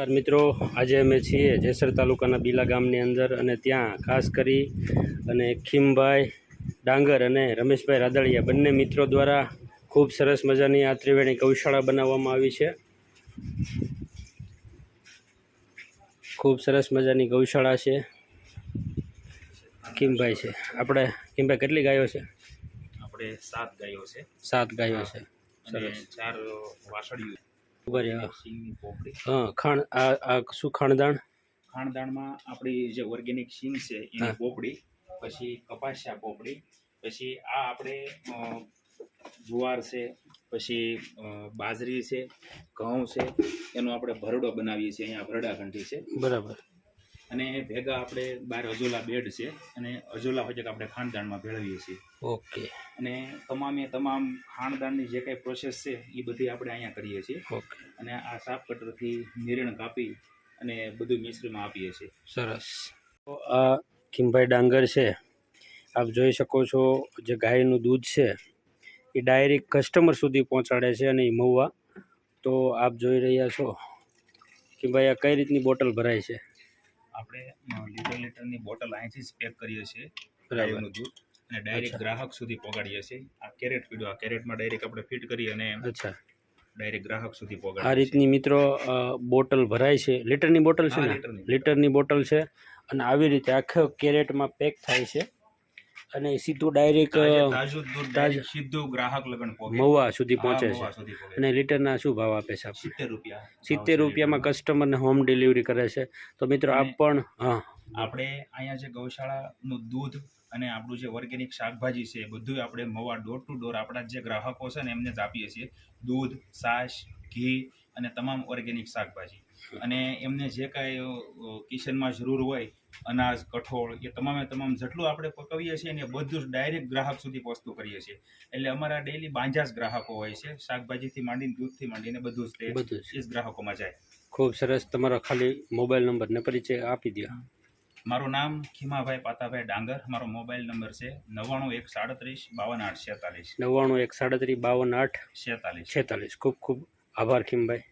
નમસ્કાર મિત્રો. આજે અમે છીએ જેસર તાલુકાના બીલા ગામની અંદર અને ત્યાં ખાસ કરી અને ખીમભાઈ ડાંગર અને રમેશભાઈ રાદડિયા બંને મિત્રો દ્વારા ખૂબ સરસ મજાની આ ત્રિવેણી ગૌશાળા બનાવવામાં આવી છે. ખૂબ સરસ મજાની ગૌશાળા છે. ખીમભાઈ છે. આપણે ખીમભાઈ કેટલી ગાયો છે? આપણે સાત ગાયો છે. સાત ગાયો છે. સરસ. ચાર વાસળીઓ હા. ખાણ આ આ શું ખાણદાણ? ખાણદાણમાં આપણી જે ઓર્ગેનિક સિંગ છે એની પોપડી પછી કપાસિયા પોપડી પછી આ આપણે જુવાર છે પછી બાજરી છે ઘઉં છે એનો આપણે ભરડો બનાવીએ છીએ અહીંયા ભરડા ઘંટી છે. બરાબર. અને ભેગા આપણે બાર અજોલા બેડ છે અને અજોલા હોય આપણે ખાણદાણમાં ભેળવીએ છીએ. ઓકે. અને તમામે તમામ ખાણદાણની જે કાંઈ પ્રોસેસ છે એ બધી આપણે અહીંયા કરીએ છીએ. ઓકે. અને આ સાફ કટરથી નિરણ કાપી અને બધું મિશ્રમાં આપીએ છીએ. સરસ. તો આ ખીમભાઈ ડાંગર છે. આપ જોઈ શકો છો જે ગાયનું દૂધ છે એ ડાયરેક્ટ કસ્ટમર સુધી પહોંચાડે છે અને એ મહુવા. તો આપ જોઈ રહ્યા છો કે ભાઈ આ કઈ રીતની બોટલ ભરાય છે? આપણે લીટર લીટરની બોટલ અહીંથી જ પેક કરીએ છીએ ગાયોનું દૂધ અને ડાયરેક્ટ ગ્રાહક સુધી પહોંચાડીએ છીએ. આ કેરેટ પીડો આ કેરેટમાં ડાયરેક્ટ આપણે ફિટ કરી અને અચ્છા. ડાયરેક્ટ ગ્રાહક સુધી આ પહોંચાડીએ છીએ. રીતની મિત્રો બોટલ ભરાય છે. લીટરની બોટલ છે ને. લીટરની બોટલ છે. અને આવી રીતે આખો કેરેટમાં પેક થાય છે. અને સીધું ડાયરેક્ટ. સીધું ગ્રાહક લગન મહુવા સુધી પહોંચે છે. અને લીટરના શું ભાવ આપે છે સિત્તેર રૂપિયા સિત્તેર રૂપિયામાં કસ્ટમરને હોમ ડિલિવરી કરે છે. તો મિત્રો આપ પણ હા. આપણે અહીંયા જે ગૌશાળાનું દૂધ અને આપણું જે ઓર્ગેનિક શાકભાજી છે એ બધું આપણે મવા ડોર ટુ ડોર આપણા જે ગ્રાહકો છે ને એમને જ આપીએ છીએ. દૂધ છાશ ઘી અને તમામ ઓર્ગેનિક શાકભાજી. અને એમને જે કાંઈ કિચનમાં જરૂર હોય અનાજ કઠોળ એ તમામે તમામ જેટલું આપણે પકવીએ છીએ ને બધું જ ડાયરેક્ટ ગ્રાહક સુધી પહોંચતું કરીએ છીએ. એટલે અમારા ડેલી બાંજા જ ગ્રાહકો હોય છે શાકભાજીથી માંડીને દૂધથી માંડીને બધું જ તે બધું જ. ગ્રાહકોમાં જાય. ખૂબ સરસ. તમારો ખાલી મોબાઈલ નંબર ને પરિચય આપી દો મારું નામ ખીમાભાઈ પાતાભાઈ ડાંગર. મારો મોબાઈલ નંબર છે નવ્વાણું એક સાડત્રીસ બાવન આઠ છેતાલીસ. નવ્વાણું એક સાડત્રીસ બાવન આઠ છેતાલીસ. છેતાલીસ. ખૂબ ખૂબ આભાર ખીમભાઈ.